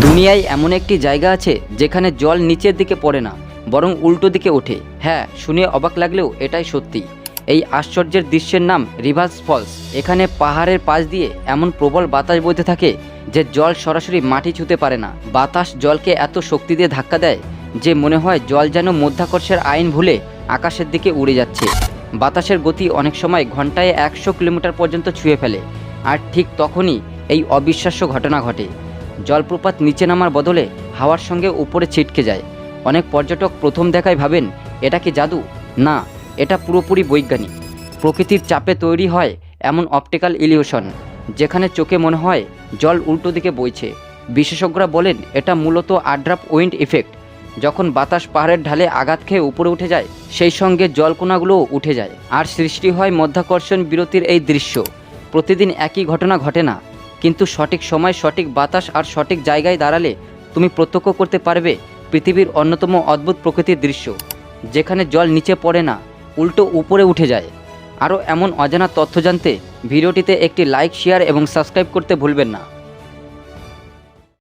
দুনিয়ায় এমন একটি জায়গা আছে যেখানে জল নিচের দিকে পড়ে না, বরং উল্টো দিকে ওঠে। হ্যাঁ শুনে অবাক লাগলেও এটাই সত্যি। এই আশ্চর্যের দৃশ্যের নাম রিভার্স ফলস। এখানে পাহাড়ের পাশ দিয়ে এমন প্রবল বাতাস বইতে থাকে যে জল সরাসরি মাটি ছুঁতে পারে না। বাতাস জলকে এত শক্তি দিয়ে ধাক্কা দেয় যে মনে হয় জল যেন মধ্যাকর্ষের আইন ভুলে আকাশের দিকে উড়ে যাচ্ছে। বাতাসের গতি অনেক সময় ঘন্টায় একশো কিলোমিটার পর্যন্ত ছুঁয়ে ফেলে, আর ঠিক তখনই এই অবিশ্বাস্য ঘটনা ঘটে। জলপ্রপাত নিচে নামার বদলে হাওয়ার সঙ্গে উপরে ছিটকে যায়। অনেক পর্যটক প্রথম দেখায় ভাবেন, এটা কি জাদু? না, এটা পুরোপুরি বৈজ্ঞানিক। প্রকৃতির চাপে তৈরি হয় এমন অপটিক্যাল ইলিউশন, যেখানে চোখে মনে হয় জল উল্টো দিকে বইছে। বিশেষজ্ঞরা বলেন, এটা মূলত আড্রাপ উইন্ড ইফেক্ট। যখন বাতাস পাহাড়ের ঢালে আঘাত খেয়ে উপরে উঠে যায়, সেই সঙ্গে জলকণাগুলোও উঠে যায়। আর সৃষ্টি হয় মধ্যাকর্ষণ বিরতির এই দৃশ্য। প্রতিদিন একই ঘটনা ঘটে না। কিন্তু সঠিক সময়, সঠিক বাতাস আর সঠিক জায়গায় দাঁড়ালে তুমি প্রত্যক্ষ করতে পারবে পৃথিবীর অন্যতম অদ্ভুত প্রকৃতির দৃশ্য, যেখানে জল নিচে পড়ে না, উল্টো উপরে উঠে যায়। আরও এমন অজানা তথ্য জানতে ভিডিওটিতে একটি লাইক, শেয়ার এবং সাবস্ক্রাইব করতে ভুলবেন না।